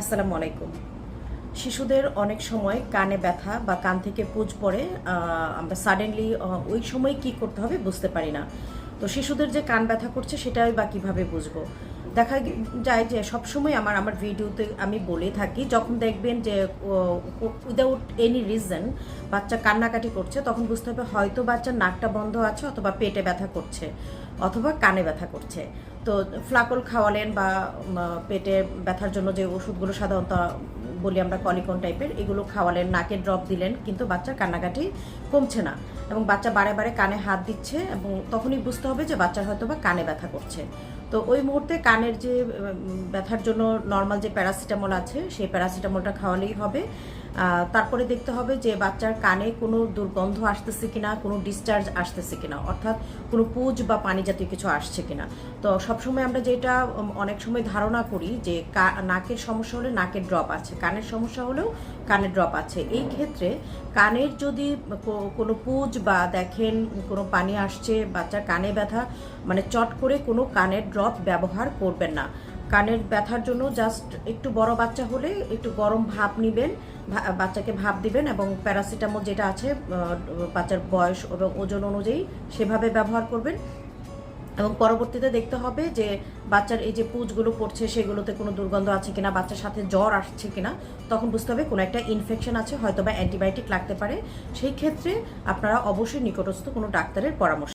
আসসালামু আলাইকুম। শিশুদের অনেক সময় কানে ব্যথা বা কান থেকে পুজ পড়ে আমরা সাডেনলি ওই সময় কি করতে হবে বুঝতে পারি না। তো শিশুদের যে কান ব্যথা করছে সেটাই বা কীভাবে বুঝব? দেখা যায় যে সবসময় আমার আমার ভিডিওতে আমি বলে থাকি, যখন দেখবেন যে উইদাউট এনি রিজন বাচ্চা কান্নাকাটি করছে, তখন বুঝতে হবে হয়তো বাচ্চার নাকটা বন্ধ আছে অথবা পেটে ব্যথা করছে অথবা কানে ব্যথা করছে। তো ফ্লাকল খাওয়ালেন বা পেটে ব্যথার জন্য যে ওষুধগুলো সাধারণত বলি আমরা কলিকন টাইপের এগুলো খাওয়ালেন, নাকে ড্রপ দিলেন, কিন্তু বাচ্চার কান্নাকাটি কমছে না। এবং বাচ্চা বারে বারে কানে হাত দিচ্ছে এবং তখনই বুঝতে হবে যে বাচ্চার হয়তো বা কানে ব্যথা করছে। তো ওই মুহূর্তে কানের যে ব্যথার জন্য নর্মাল যে প্যারাসিটামল আছে, সেই প্যারাসিটামলটা খাওয়ালেই হবে। তারপরে দেখতে হবে যে বাচ্চার কানে কোনো দুর্গন্ধ আসতেছে কিনা, কোনো ডিসচার্জ আসতেছে কিনা, অর্থাৎ কোনো পুজ বা পানি জাতীয় কিছু আসছে কিনা। তো সবসময় আমরা যেটা অনেক সময় ধারণা করি যে নাকের সমস্যা হলে নাকের ড্রপ আছে কানের সমস্যা হলেও কানের ড্রপ আছে। এই ক্ষেত্রে কানের যদি কোনো পুজ বা দেখেন কোনো পানি আসছে, বাচ্চার কানে ব্যথা মানে চট করে কোনো কানের ড্রপ ব্যবহার করবেন না। কানের ব্যথার জন্য জাস্ট একটু বড় বাচ্চা হলে একটু গরম ভাপ নেবেন বাচ্চাকে ভাপ দিবেন এবং প্যারাসিটামল যেটা আছে বাচ্চার বয়স এবং ওজন অনুযায়ী সেভাবে ব্যবহার করবেন। এবং পরবর্তীতে দেখতে হবে যে বাচ্চার এই যে পুজগুলো পড়ছে, সেগুলোতে কোনো দুর্গন্ধ আছে কিনা, বাচ্চার সাথে জ্বর আসছে কিনা, তখন বুঝতে হবে কোনো একটা ইনফেকশন আছে হয়তো বা অ্যান্টিবায়োটিক লাগতে পারে। সেই ক্ষেত্রে আপনারা অবশ্যই নিকটস্থ কোনো ডাক্তারের পরামর্শ